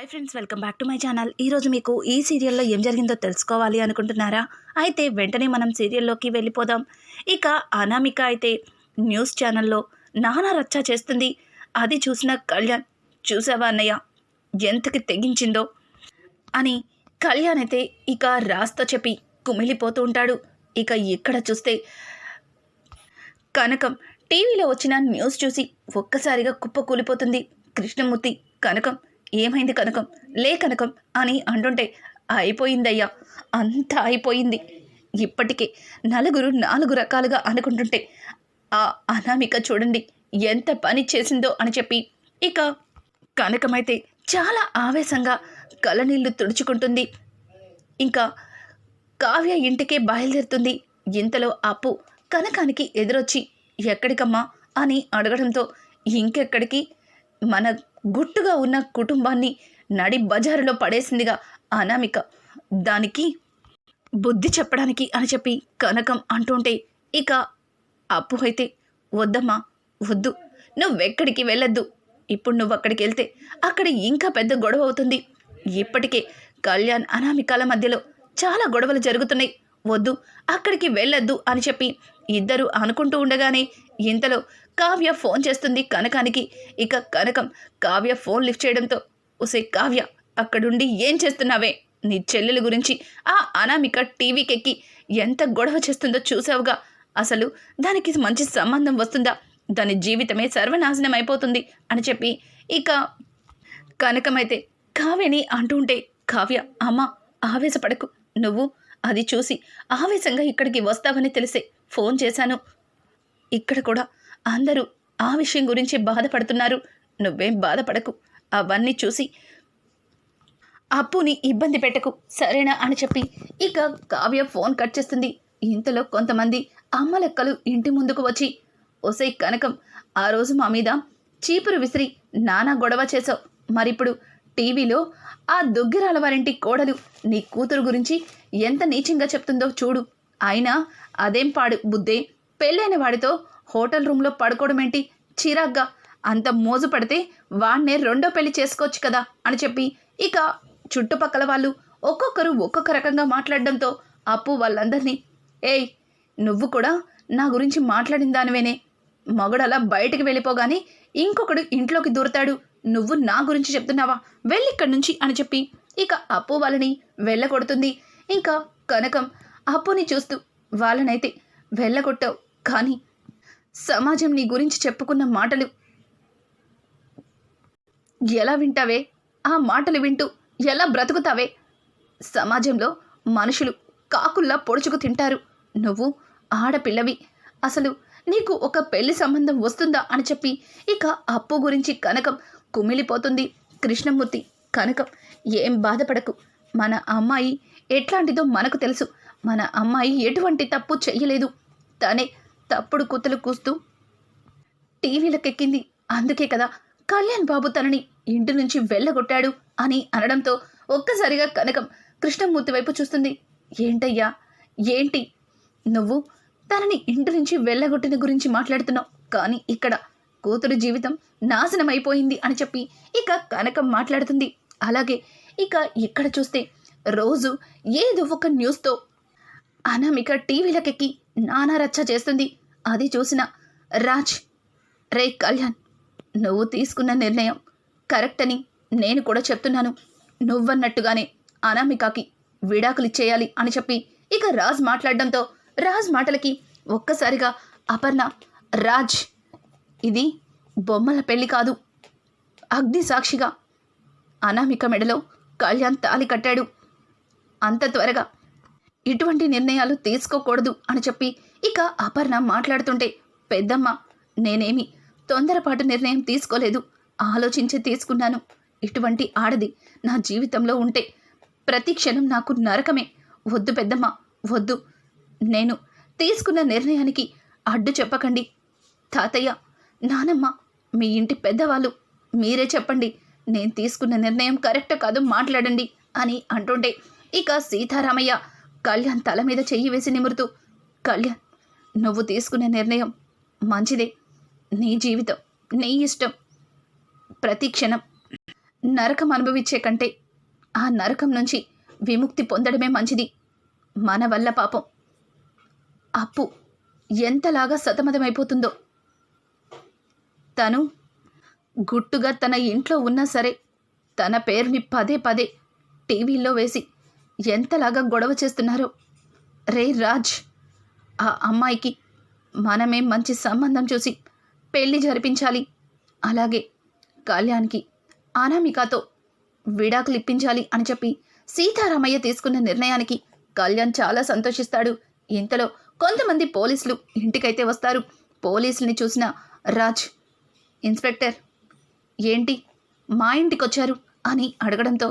Hi friends welcome back to my channel. ఈరోజు మీకు ఈ సీరియల్లో ఏం జరిగిందో తెలుసుకోవాలి అనుకుంటున్నారా? అయితే వెంటనే మనం సీరియల్లోకి వెళ్ళిపోదాం. ఇక అనామిక అయితే న్యూస్ ఛానల్లో నానా రచ్చ చేస్తుంది. అది చూసిన కళ్యాణ్ చూసావా అన్నయ్య ఎంతకి తెగించిందో? అని కళ్యాణ్ అయితే ఇక రాస్తా చెప్పి కుమిలిపోతూ ఉంటాడు. ఇక ఇక్కడ చూస్తే కనకం టీవీలో వచ్చిన న్యూస్ చూసి ఒక్కసారిగా కుప్ప కూలిపోతుంది కృష్ణమూర్తి కనకం ఏమైంది కనకం? లే కనకం అని అంటుంటే అయిపోయిందయ్యా అంతా అయిపోయింది. ఇప్పటికే నలుగురు నాలుగు రకాలుగా అనుకుంటుంటే ఆ అనామిక చూడండి ఎంత పని చేసిందో అని చెప్పి ఇక కనకమైతే చాలా ఆవేశంగా కలనీళ్ళు తుడుచుకుంటుంది. ఇంకా కావ్య ఇంటికే బయలుదేరుతుంది. ఇంతలో అప్పు కనకానికి ఎదురొచ్చి ఎక్కడికమ్మా అని అడగడంతో ఇంకెక్కడికి? మన గుట్టుగా ఉన్న కుటుంబాన్ని నడి బజారులో పడేసిందిగా అనామిక. దానికి బుద్ధి చెప్పడానికి అని చెప్పి కనకం అంటుంటే ఇక అప్పు అయితే వద్దమ్మా వద్దు. నువ్వెక్కడికి వెళ్ళొద్దు. ఇప్పుడు నువ్వు అక్కడికి వెళ్తే అక్కడ ఇంకా పెద్ద గొడవ అవుతుంది. ఇప్పటికే కళ్యాణ్ అనామికాల మధ్యలో చాలా గొడవలు జరుగుతున్నాయి. వద్దు అక్కడికి వెళ్ళొద్దు అని చెప్పి ఇద్దరు అనుకుంటూ ఉండగానే ఇంతలో కావ్య ఫోన్ చేస్తుంది కనకానికి. ఇక కనకం కావ్య ఫోన్ లిఫ్ట్ చేయడంతో ఉసే కావ్య అక్కడుండి ఏం చేస్తున్నావే? నీ చెల్లెల గురించి ఆ అనామిక టీవీకెక్కి ఎంత గొడవ చేస్తుందో చూసావుగా. అసలు దానికి మంచి సంబంధం వస్తుందా? దాని జీవితమే సర్వనాశనం అయిపోతుంది అని చెప్పి ఇక కనకమైతే కావ్యని అంటుంటే కావ్య అమ్మ ఆవేశపడకు. నువ్వు అది చూసి ఆవేశంగా ఇక్కడికి వస్తావని తెలిసే. ఫోన్ చేశాను. ఇక్కడ కూడా అందరూ ఆ విషయం గురించి బాధపడుతున్నారు. నువ్వేం బాధపడకు. అవన్నీ చూసి అప్పుని ఇబ్బంది పెట్టకు. సరేనా అని చెప్పి ఇక కావ్య ఫోన్ కట్ చేస్తుంది. ఇంతలో కొంతమంది అమ్మలెక్కలు ఇంటి ముందుకు వచ్చి ఒసై కనకం ఆ రోజు మా మీద చీపురు విసిరి నానా గొడవ చేసావు మరిప్పుడు టీవీలో ఆ దొగ్గిరాల వారింటి కోడలు నీ కూతురు గురించి ఎంత నీచంగా చెప్తుందో చూడు. అయినా అదేం పాడు బుద్ధే? పెళ్ళైన వాడితో హోటల్ రూమ్లో పడుకోవడం ఏంటి? చిరాగ్గా. అంత మోజు పడితే వాణ్ణే రెండో పెళ్ళి చేసుకోవచ్చు కదా అని చెప్పి ఇక చుట్టుపక్కల వాళ్ళు ఒక్కొక్కరు ఒక్కొక్క రకంగా మాట్లాడడంతో అప్పు వాళ్ళందరినీ ఏయ్ నువ్వు కూడా నా గురించి మాట్లాడిన దానివేనే. మగుడలా బయటికి వెళ్ళిపోగానే ఇంకొకడు ఇంట్లోకి దూరతాడు. నువ్వు నా గురించి చెప్తున్నావా? వెళ్ళిక్కడి నుంచి అని చెప్పి ఇక అప్పు వాళ్ళని వెళ్ళగొడుతుంది. ఇంకా కనకం అప్పుని చూస్తూ వాళ్ళనైతే వెళ్ళగొట్టావు. కానీ సమాజం నీ గురించి చెప్పుకున్న మాటలు. ఎలా వింటావే? ఆ మాటలు వింటూ ఎలా బ్రతుకుతావే? సమాజంలో మనుషులు కాకుల్లా పొడుచుకు తింటారు. నువ్వు ఆడపిల్లవి. అసలు నీకు ఒక పెళ్ళి సంబంధం వస్తుందా అని చెప్పి ఇక అప్పు గురించి కనకం కుమిలిపోతుంది. కృష్ణమూర్తి కనకం ఏం బాధపడకు. మన అమ్మాయి ఎట్లాంటిదో మనకు తెలుసు. మన అమ్మాయి ఎటువంటి తప్పు చెయ్యలేదు. తనే తప్పుడు కూతలు కూస్తూ టీవీలకెక్కింది. అందుకే కదా కళ్యాణ్ బాబు తనని ఇంటి నుంచి వెళ్ళగొట్టాడు అని అనడంతో ఒక్కసారిగా కనకం కృష్ణమూర్తి వైపు చూస్తుంది. ఏంటయ్యా? ఏంటి? నువ్వు తనని ఇంటి నుంచి వెళ్ళగొట్టిన గురించి మాట్లాడుతున్నావు. కానీ ఇక్కడ కూతురు జీవితం నాశనం అయిపోయింది అని చెప్పి ఇక కనకం మాట్లాడుతుంది. అలాగే ఇక ఇక్కడ చూస్తే రోజు ఏదో ఒక న్యూస్తో అనామిక టీవీలకెక్కి నానా రచ్చ చేస్తుంది. అది చూసిన రాజ్ రే కళ్యాణ్ నువ్వు తీసుకున్న నిర్ణయం కరెక్ట్ అని నేను కూడా చెప్తున్నాను. నువ్వన్నట్టుగానే అనామికాకి విడాకులు ఇచ్చేయాలి అని చెప్పి ఇక రాజ్ మాట్లాడడంతో రాజ్ మాటలకి ఒక్కసారిగా అపర్ణ రాజ్ ఇది బొమ్మల పెళ్ళి కాదు. అగ్ని సాక్షిగా అనామిక మెడలో కళ్యాణ్ తాలి కట్టాడు. అంత త్వరగా ఇటువంటి నిర్ణయాలు తీసుకోకూడదు అని చెప్పి ఇక అపర్ణ మాట్లాడుతుంటే పెద్దమ్మ నేనేమి తొందరపాటు నిర్ణయం తీసుకోలేదు. ఆలోచించి తీసుకున్నాను. ఇటువంటి ఆడది నా జీవితంలో ఉంటే ప్రతి క్షణం నాకు నరకమే. వద్దు పెద్దమ్మ వద్దు. నేను తీసుకున్న నిర్ణయానికి అడ్డు చెప్పకండి. తాతయ్య నానమ్మ మీ ఇంటి పెద్దవాళ్ళు మీరే చెప్పండి. నేను తీసుకున్న నిర్ణయం కరెక్ట్ కాదు మాట్లాడండి అని అంటుంటే ఇక సీతారామయ్య కళ్యాణ్ తల మీద చెయ్యి వేసి నిమురుతూ కళ్యాణ్ నువ్వు తీసుకునే నిర్ణయం మంచిదే. నీ జీవితం నీ ఇష్టం. ప్రతి క్షణం నరకం అనుభవించే కంటే ఆ నరకం నుంచి విముక్తి పొందడమే మంచిది. మన వల్ల పాపం. అప్పు ఎంతలాగా సతమతమైపోతుందో. తను గుట్టుగా తన ఇంట్లో ఉన్నా సరే తన పేరుని పదే పదే టీవీలో వేసి ఎంతలాగా గొడవ చేస్తున్నారో. రే రాజ్! ఆ అమ్మాయికి మనమే మంచి సంబంధం చూసి పెళ్ళి జరిపించాలి. అలాగే కళ్యాణ్కి అనామికతో విడాకులు ఇప్పించాలి అని చెప్పి సీతారామయ్య తీసుకున్న నిర్ణయానికి కళ్యాణ్ చాలా సంతోషిస్తాడు. ఇంతలో కొంతమంది పోలీసులు ఇంటికైతే వస్తారు. పోలీసుల్ని చూసిన రాజ్ ఇన్స్పెక్టర్ ఏంటి? మా ఇంటికి వచ్చారు అని అడగడంతో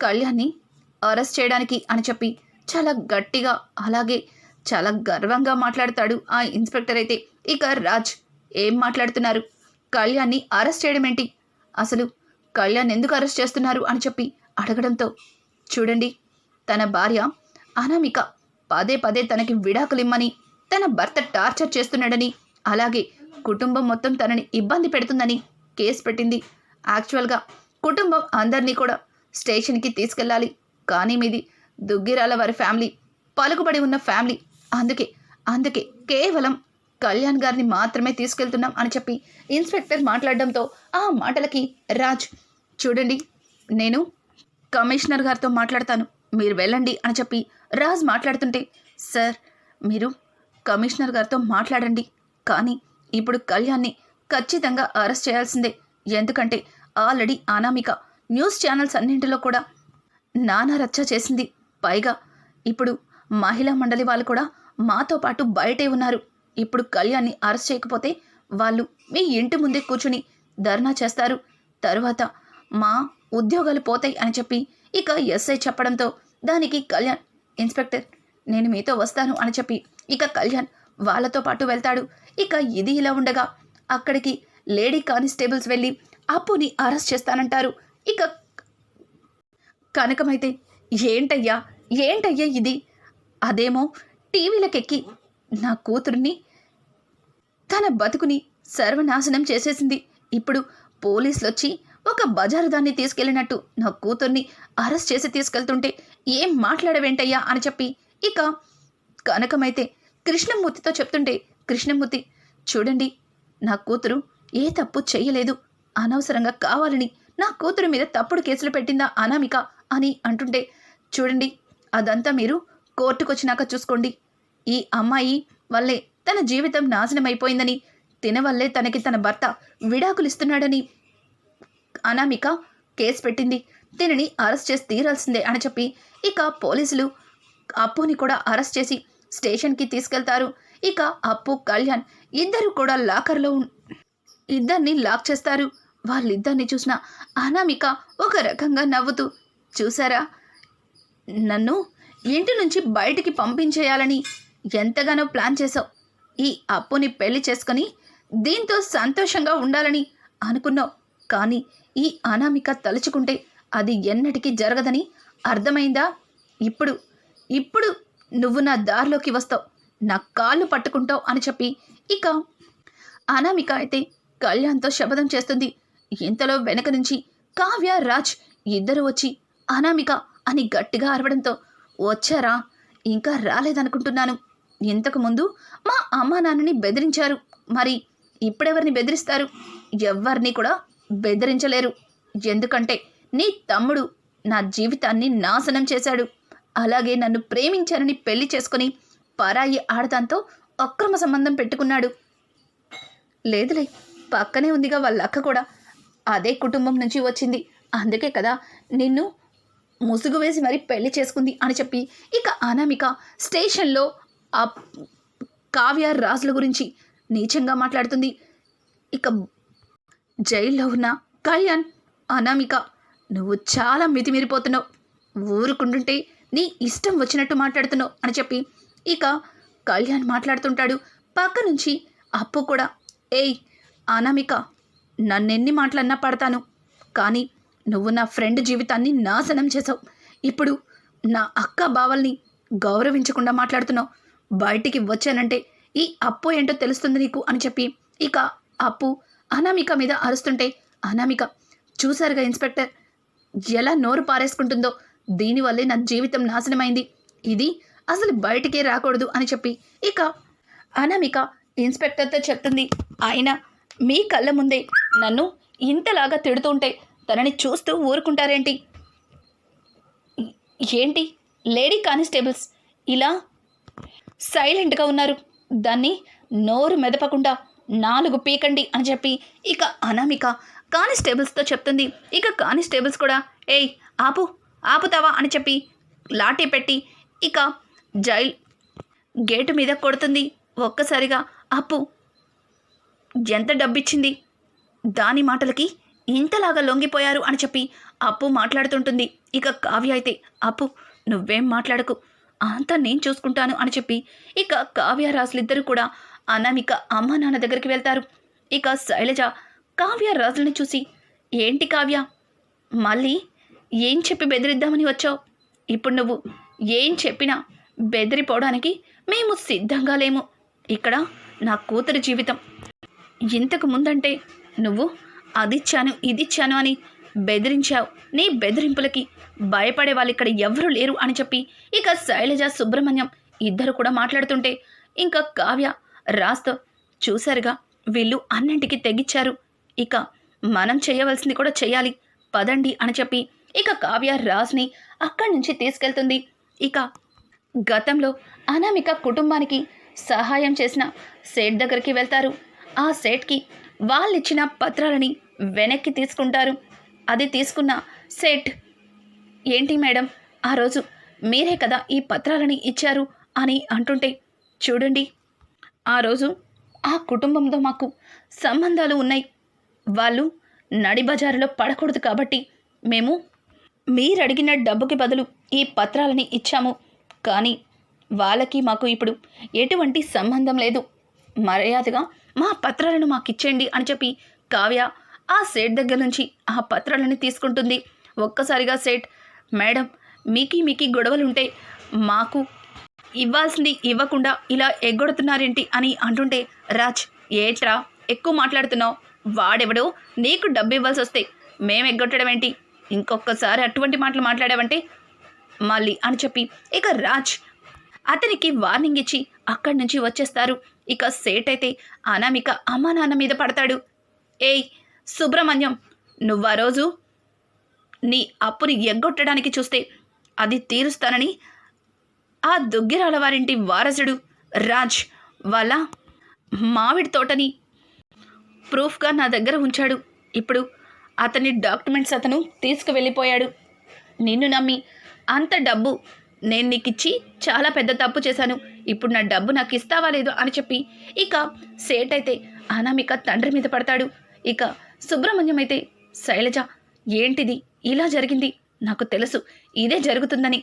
కళ్యాణ్ని అరెస్ట్ చేయడానికి అని చెప్పి చాలా గట్టిగా అలాగే చాలా గర్వంగా మాట్లాడతాడు ఆ ఇన్స్పెక్టర్ అయితే. ఇక రాజ్ ఏం మాట్లాడుతున్నారు? కళ్యాణ్ని అరెస్ట్ చేయడం ఏంటి? అసలు కళ్యాణ్ ఎందుకు అరెస్ట్ చేస్తున్నారు అని చెప్పి అడగడంతో చూడండి తన భార్య అనామిక పదే పదే తనకి విడాకులిమ్మని తన భర్త టార్చర్ చేస్తున్నాడని అలాగే కుటుంబం మొత్తం తనని ఇబ్బంది పెడుతుందని కేసు పెట్టింది. యాక్చువల్గా కుటుంబం అందరినీ కూడా స్టేషన్కి తీసుకెళ్ళాలి. కానీ మీది దుగ్గిరాల వారి ఫ్యామిలీ పలుకుబడి ఉన్న ఫ్యామిలీ అందుకే అందుకే కేవలం కళ్యాణ్ గారిని మాత్రమే తీసుకెళ్తున్నాం అని చెప్పి ఇన్స్పెక్టర్ మాట్లాడడంతో ఆ మాటలకి రాజ్ చూడండి నేను కమిషనర్ గారితో మాట్లాడతాను మీరు వెళ్ళండి అని చెప్పి రాజ్ మాట్లాడుతుంటే సార్ మీరు కమిషనర్ గారితో మాట్లాడండి కానీ ఇప్పుడు కళ్యాణ్ని ఖచ్చితంగా అరెస్ట్ చేయాల్సిందే. ఎందుకంటే ఆల్రెడీ అనామిక న్యూస్ ఛానల్స్ అన్నింటిలో కూడా నానా రచ్చ చేసింది. పైగా ఇప్పుడు మహిళా మండలి వాళ్ళు కూడా మాతో పాటు బయటే ఉన్నారు. ఇప్పుడు కళ్యాణ్ని అరెస్ట్ చేయకపోతే వాళ్ళు మీ ఇంటి ముందే కూర్చుని ధర్నా చేస్తారు. తరువాత మా ఉద్యోగాలు పోతాయి అని చెప్పి ఇక ఎస్ఐ చెప్పడంతో దానికి కళ్యాణ్ ఇన్స్పెక్టర్ నేను మీతో వస్తాను అని చెప్పి ఇక కళ్యాణ్ వాళ్ళతో పాటు వెళ్తాడు. ఇక ఇది ఇలా ఉండగా అక్కడికి లేడీ కానిస్టేబుల్స్ వెళ్ళి అప్పుని అరెస్ట్ చేస్తానంటారు. ఇక కనకమైతే ఏంటయ్యా ఏంటయ్యా ఇది? అదేమో టీవీలకెక్కి నా కూతుర్ని తన బతుకుని సర్వనాశనం చేసేసింది. ఇప్పుడు పోలీసులు వచ్చి ఒక బజారు దాన్ని తీసుకెళ్ళినట్టు నా కూతుర్ని అరెస్ట్ చేసి తీసుకెళ్తుంటే ఏం మాట్లాడవేంటయ్యా అని చెప్పి ఇక కనకమైతే కృష్ణమూర్తితో చెప్తుంటే కృష్ణమూర్తి చూడండి నా కూతురు ఏ తప్పు చెయ్యలేదు. అనవసరంగా కావాలని నా కూతురు మీద తప్పుడు కేసులు పెట్టిందా అనామిక? అని అంటుంటే చూడండి అదంతా మీరు కోర్టుకొచ్చినాక చూసుకోండి. ఈ అమ్మాయి వల్లే తన జీవితం నాశనమైపోయిందని తినవల్లే తనకి తన భర్త విడాకులు ఇస్తున్నాడని అనామిక కేసు పెట్టింది. దీనిని అరెస్ట్ చేసి తీరాల్సిందే అని చెప్పి ఇక పోలీసులు అప్పుని కూడా అరెస్ట్ చేసి స్టేషన్కి తీసుకెళ్తారు. ఇక అప్పు కళ్యాణ్ ఇద్దరు కూడా లాకర్లో ఇద్దరిని లాక్ చేస్తారు. వాళ్ళిద్దరిని చూసిన అనామిక ఒక రకంగా నవ్వుతూ చూసారా? నన్ను ఇంటి నుంచి బయటికి పంపించేయాలని ఎంతగానో ప్లాన్ చేశావు. ఈ అప్పుని పెళ్ళి చేసుకొని దీంతో సంతోషంగా ఉండాలని అనుకున్నావు. కానీ ఈ అనామిక తలుచుకుంటే అది ఎన్నటికీ జరగదని అర్థమైందా? ఇప్పుడు ఇప్పుడు నువ్వు నా దారిలోకి వస్తావు. నా కాళ్ళు పట్టుకుంటావు అని చెప్పి ఇక అనామిక అయితే కళ్యాణ్తో శపథం చేస్తుంది. ఇంతలో వెనక నుంచి కావ్య రాజ్ ఇద్దరు వచ్చి అనామిక అని గట్టిగా అరవడంతో వచ్చారా? ఇంకా రాలేదనుకుంటున్నాను. ఇంతకుముందు మా అమ్మా నాన్నని బెదిరించారు. మరి ఇప్పుడెవరిని బెదిరిస్తారు? ఎవరిని కూడా బెదిరించలేరు. ఎందుకంటే నీ తమ్ముడు నా జీవితాన్ని నాశనం చేశాడు. అలాగే నన్ను ప్రేమించానని పెళ్ళి చేసుకుని పరాయి ఆడతాంతో అక్రమ సంబంధం పెట్టుకున్నాడు. లేదులే పక్కనే ఉందిగా వాళ్ళ అక్క కూడా. అదే కుటుంబం నుంచి వచ్చింది. అందుకే కదా నిన్ను ముసుగు వేసి మరీ పెళ్ళి చేసుకుంది అని చెప్పి ఇక అనామిక స్టేషన్లో ఆ కావ్య రాజుల గురించి నీచంగా మాట్లాడుతుంది. ఇక జైల్లో ఉన్న కళ్యాణ్ అనామిక నువ్వు చాలా మితిమీరిపోతున్నావు. ఊరుకుంటుంటే నీ ఇష్టం వచ్చినట్టు మాట్లాడుతున్నావు అని చెప్పి ఇక కళ్యాణ్ మాట్లాడుతుంటాడు. పక్క నుంచి అప్పు కూడా. ఏయ్ అనామిక నన్నెన్ని మాటలన్నా పడతాను కానీ నువ్వు నా ఫ్రెండ్ జీవితాన్ని నాశనం చేసావు. ఇప్పుడు నా అక్క బావల్ని గౌరవించకుండా మాట్లాడుతున్నావు. బయటికి వచ్చానంటే ఈ అప్పు ఏంటో తెలుస్తుంది నీకు అని చెప్పి ఇక అప్పు అనామిక మీద అరుస్తుంటే అనామిక చూశారుగా ఇన్స్పెక్టర్ ఎలా నోరు పారేసుకుంటుందో? దీనివల్లే నా జీవితం నాశనమైంది. ఇది అసలు బయటికే రాకూడదు అని చెప్పి ఇక అనామిక ఇన్స్పెక్టర్తో చెప్తుంది. ఆయన మీ కళ్ళ ముందే నన్ను ఇంతలాగా తిడుతుంటే తనని చూస్తూ ఊరుకుంటారేంటి? ఏంటి? లేడీ కానిస్టేబుల్స్ ఇలా సైలెంట్గా ఉన్నారు. దాన్ని నోరు మెదపకుండా నాలుగు పీకండి అని చెప్పి ఇక అనామిక కానిస్టేబుల్స్తో చెప్తుంది. ఇక కానిస్టేబుల్స్ కూడా ఏయ్ ఆపు ఆపుతావా? అని చెప్పి లాఠీ పెట్టి ఇక జైల్ గేటు మీద కొడుతుంది. ఒక్కసారిగా అప్పు ఎంత డబ్బిచ్చింది? దాని మాటలకి ఇంతలాగా లొంగిపోయారు? అని చెప్పి అప్పు మాట్లాడుతుంటుంది. ఇక కావ్య అయితే అప్పు నువ్వేం మాట్లాడకు. అంతా నేను చూసుకుంటాను అని చెప్పి ఇక కావ్య రాజులిద్దరూ కూడా అనామిక అమ్మ నాన్న దగ్గరికి వెళ్తారు. ఇక శైలజ కావ్యరాజులని చూసి ఏంటి కావ్య? మళ్ళీ ఏం చెప్పి బెదిరిద్దామని వచ్చావు? ఇప్పుడు నువ్వు ఏం చెప్పినా బెదిరిపోవడానికి మేము సిద్ధంగా లేము. ఇక్కడ నా కూతురి జీవితం. ఇంతకు ముందంటే నువ్వు అదిచ్చాను ఇదిచ్చాను అని బెదిరించావు. నీ బెదిరింపులకి భయపడే వాళ్ళు ఇక్కడ ఎవరూ లేరు అని చెప్పి ఇక శైలజ సుబ్రహ్మణ్యం ఇద్దరు కూడా మాట్లాడుతుంటే ఇంకా కావ్య రాస్తో చూశారుగా వీళ్ళు అన్నింటికి తెగిచ్చారు. ఇక మనం చేయవలసింది కూడా చేయాలి. పదండి అని చెప్పి ఇక కావ్య రాజ్ని అక్కడి నుంచి తీసుకెళ్తుంది. ఇక గతంలో అనామిక కుటుంబానికి సహాయం చేసిన సేట్ దగ్గరికి వెళ్తారు. ఆ సేట్కి వాళ్ళిచ్చిన పత్రాలని వెనక్కి తీసుకుంటారు. అది తీసుకున్న సేట్. ఏంటి మేడం? ఆ రోజు మీరే కదా ఈ పత్రాలని ఇచ్చారు అని అంటుంటే చూడండి. ఆ రోజు ఆ కుటుంబంతో మాకు సంబంధాలు ఉన్నాయి. వాళ్ళు నడి బజారులో పడకూడదు కాబట్టి మేము మీరు అడిగిన డబ్బుకి బదులు ఈ పత్రాలని ఇచ్చాము. కానీ వాళ్ళకి మాకు ఇప్పుడు ఎటువంటి సంబంధం లేదు. మర్యాదగా మా పత్రాలను మాకు ఇచ్చేయండి అని చెప్పి కావ్య ఆ సేట్ దగ్గర నుంచి ఆ పత్రాలని తీసుకుంటుంది. ఒక్కసారిగా సేట్ మేడం మీకి మీకి గొడవలుంటే మాకు ఇవ్వాల్సింది ఇవ్వకుండా ఇలా ఎగ్గొడుతున్నారేంటి? అని అంటుంటే రాజ్ ఏట్రా ఎక్కువ మాట్లాడుతున్నావు. వాడెవడో? నీకు డబ్బు ఇవ్వాల్సి వస్తే మేము ఎగ్గొట్టడం ఏంటి ఇంకొకసారి అటువంటి మాటలు మాట్లాడావంటే మళ్ళీ అని చెప్పి ఇక రాజ్ అతనికి వార్నింగ్ ఇచ్చి అక్కడి నుంచి వచ్చేస్తారు. ఇక సేట్ అయితే అనామిక అమ్మా నాన్న మీద పడతాడు. ఏయ్ సుబ్రహ్మణ్యం నువ్వు ఆ రోజు నీ అప్పుని ఎగ్గొట్టడానికి చూస్తే అది తీరుస్తానని ఆ దుగ్గిరాల వారింటి వారసుడు రాజ్ వాళ్ళ మామిడి తోటని ప్రూఫ్గా నా దగ్గర ఉంచాడు. ఇప్పుడు అతని డాక్యుమెంట్స్ అతను తీసుకువెళ్ళిపోయాడు. నిన్ను నమ్మి అంత డబ్బు నేను నీకు ఇచ్చి చాలా పెద్ద తప్పు చేశాను. ఇప్పుడు నా డబ్బు నాకు ఇస్తావా లేదు అని చెప్పి ఇక సేట్ అయితే అనామిక తండ్రి మీద పడతాడు. ఇక సుబ్రహ్మణ్యం అయితే శైలజ ఏంటిది? ఇలా జరిగింది? నాకు తెలుసు ఇదే జరుగుతుందని.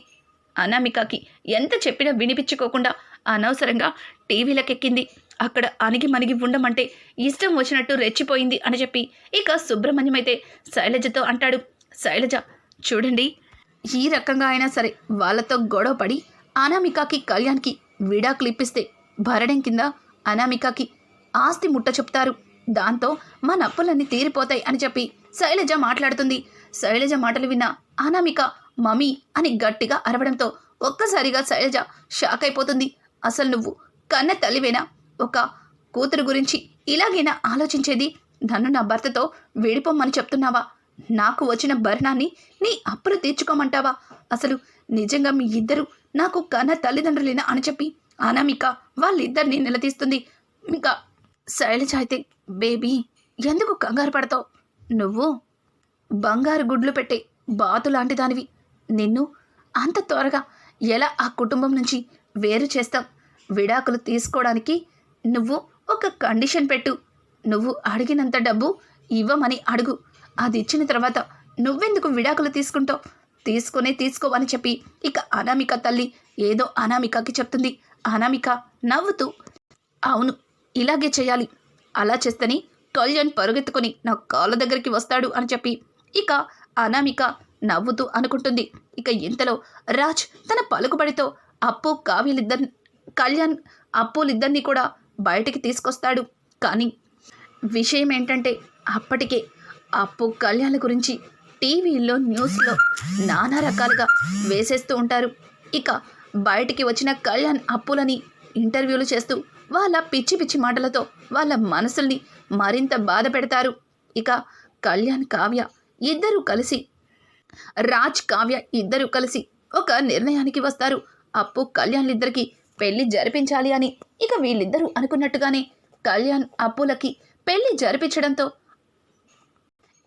అనామికకి ఎంత చెప్పినా వినిపించుకోకుండా అనవసరంగా టీవీలకెక్కింది. అక్కడ అణిగి మణిగి ఉండమంటే ఇష్టం వచ్చినట్టు రెచ్చిపోయింది అని చెప్పి ఇక సుబ్రహ్మణ్యం అయితే శైలజతో అంటాడు శైలజ చూడండి ఈ రకంగా అయినా సరే వాళ్ళతో గొడవ పడి అనామికకి కళ్యాణ్కి విడాకులు ఇప్పిస్తే భరణం కింద అనామికకి ఆస్తి ముట్ట చెప్తారు. దాంతో మన అప్పులన్నీ తీరిపోతాయి అని చెప్పి శైలజ మాట్లాడుతుంది. శైలజ మాటలు విన్న అనామిక మమ్మీ అని గట్టిగా అరవడంతో ఒక్కసారిగా శైలజ షాక్ అయిపోతుంది. అసలు నువ్వు కన్న తల్లివేనా? ఒక కూతురు గురించి ఇలాగైనా ఆలోచించేది నన్ను నా భర్తతో విడిపోమ్మని చెప్తున్నావా? నాకు వచ్చిన భరణాన్ని నీ అప్పులు తీర్చుకోమంటావా? అసలు నిజంగా మీ ఇద్దరు నాకు కన్న తల్లిదండ్రులేనా అని చెప్పి అనామిక వాళ్ళిద్దరిని నిలదీస్తుంది. ఇంకా శైలజ అయితే బేబీ ఎందుకు కంగారు పడతావు? నువ్వు బంగారు గుడ్లు పెట్టే బాతు లాంటి దానివి. నిన్ను అంత త్వరగా ఎలా ఆ కుటుంబం నుంచి వేరు చేస్తాం? విడాకులు తీసుకోవడానికి నువ్వు ఒక కండిషన్ పెట్టు. నువ్వు అడిగినంత డబ్బు ఇవ్వమని అడుగు. అది ఇచ్చిన తర్వాత నువ్వెందుకు విడాకులు తీసుకుంటావు? తీసుకునే తీసుకోవని చెప్పి ఇక అనామిక తల్లి ఏదో అనామికకి చెప్తుంది. అనామిక నవ్వుతూ అవును ఇలాగే చేయాలి. అలా చేస్తేనే కళ్యాణ్ పరుగెత్తుకొని నా కాళ్ళ దగ్గరికి వస్తాడు అని చెప్పి ఇక అనామిక నవ్వుతూ అనుకుంటుంది. ఇక ఇంతలో రాజ్ తన పలుకుబడితో అప్పు కావ్యలిద్దరు కళ్యాణ్ అప్పులిద్దరిని కూడా బయటికి తీసుకొస్తాడు. కానీ విషయం ఏంటంటే అప్పటికే అప్పు కళ్యాణ్ గురించి టీవీల్లో న్యూస్లో నానా రకాలుగా వేసేస్తూ ఉంటారు. ఇక బయటికి వచ్చిన కళ్యాణ్ అప్పులని ఇంటర్వ్యూలు చేస్తూ వాళ్ళ పిచ్చి పిచ్చి మాటలతో వాళ్ళ మనసుల్ని మరింత బాధ పెడతారు. ఇక కళ్యాణ్ కావ్య ఇద్దరూ కలిసి రాజ్ కావ్య ఇద్దరూ కలిసి ఒక నిర్ణయానికి వస్తారు. అప్పు కళ్యాణ్లిద్దరికి పెళ్ళి జరిపించాలి అని. ఇక వీళ్ళిద్దరూ అనుకున్నట్టుగానే కళ్యాణ్ అప్పులకి పెళ్ళి జరిపించడంతో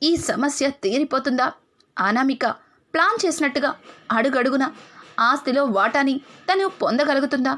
ఈ సమస్య తీరిపోతుందా? అనామిక ప్లాన్ చేసినట్టుగా అడుగడుగున ఆస్తిలో వాటాని తను పొందగలుగుతుందా?